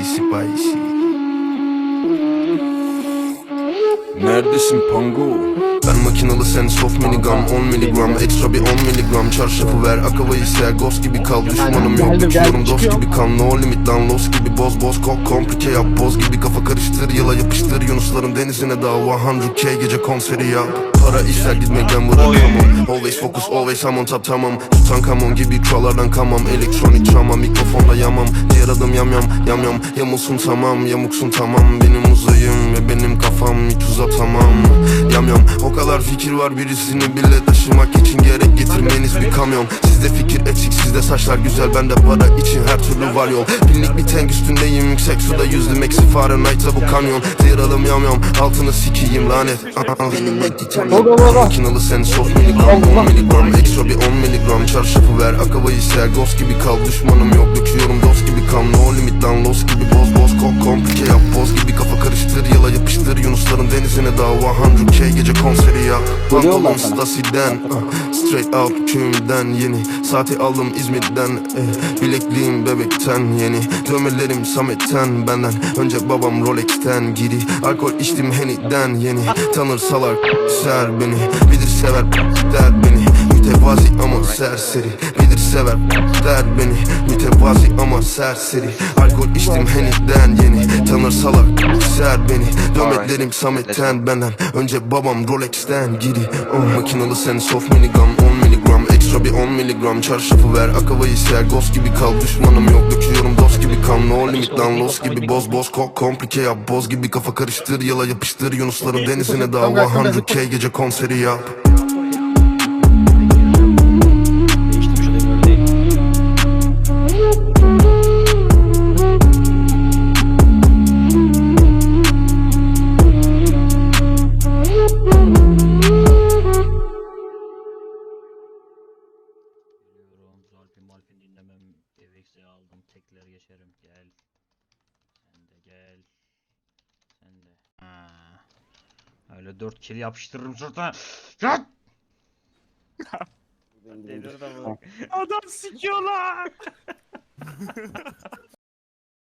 spicy. Neredesin Pango? Ben makinalı sen soft minigun 10 miligram Ekstra bir 10 miligram. Çarşafı ver akavayı ser Ghost gibi kal. Düşmanım yok geldim, dost gibi kal. No limit lan lost gibi boz boz Kok komplike yap. Boz gibi kafa karıştır Yıla yapıştır. Yunusların denizine daha 100k gece konseri yap. Para işler gitmekten bırakamam Always focus always I'm on top tamam. Tutankamon gibi çuvallardan kamam. Elektronik travma mikrofonda yamam. Diğer adım yam yam yam yam. Yamulsun tamam yamuksun tamam. Benim uzayım ve benim kafam hiç uzatamam. Yam yam o kadar fikir var birisini bile taşımak için gerek getirmeniz bir kamyon. Sizde fikir eksik sizde saçlar güzel bende para için her türlü var yol. Binlik bir tank üstündeyim yüksek suda yüzdüm eksi Fahrenheit'ta bu kamyon. Diğer adım yam yam altını sikiyim lanet. Makinalı sen soft miligram 10 miligram Ekstra bir 10 miligram. Çarşafı ver akavayı ser Ghost gibi kal düşmanım yok Döküyorum dost gibi kal No limit lan lost gibi boz boz Kok komplike yap yapıştır Yunusların denizine daha 100k gece konseri Geliyorlar Pantolon ah, Straight out köyümden yeni. Saati aldım İzmir'den eh, Bilekliğim bebekten yeni. Dövmelerim Samet'ten benden Önce babam Rolex'ten giri Alkol içtim Henny'den yeni. Tanır salar ser beni Bilir sever der beni Mütevazi ama serseri. Bilir sever? Der beni. Mütevazi ama serseri. Alkol içtim Henny'den yeni. Tanır salak ser beni. Dövmelerim Samet'ten benden. Önce babam Rolex'ten giri oh. Makinalı sen soft minigun 10 miligram Ekstra bir 10 miligram Çarşafı ver akavayı ser. Ghost gibi kal. Düşmanım yok. Döküyorum dost gibi kan. No limit lan. lost gibi boz boz. Kok komplike yap. Boz gibi kafa karıştır. Yıla yapıştır. Yunusların denizine daha 100k gece konseri yap Zalpin Malpin dinlemem Evex'i aldım tekler geçerim. Gel. Sen de gel. Sen de. Ha. Öyle dört kill yapıştırırım sırtına. Yat! Adam sikiyor lan.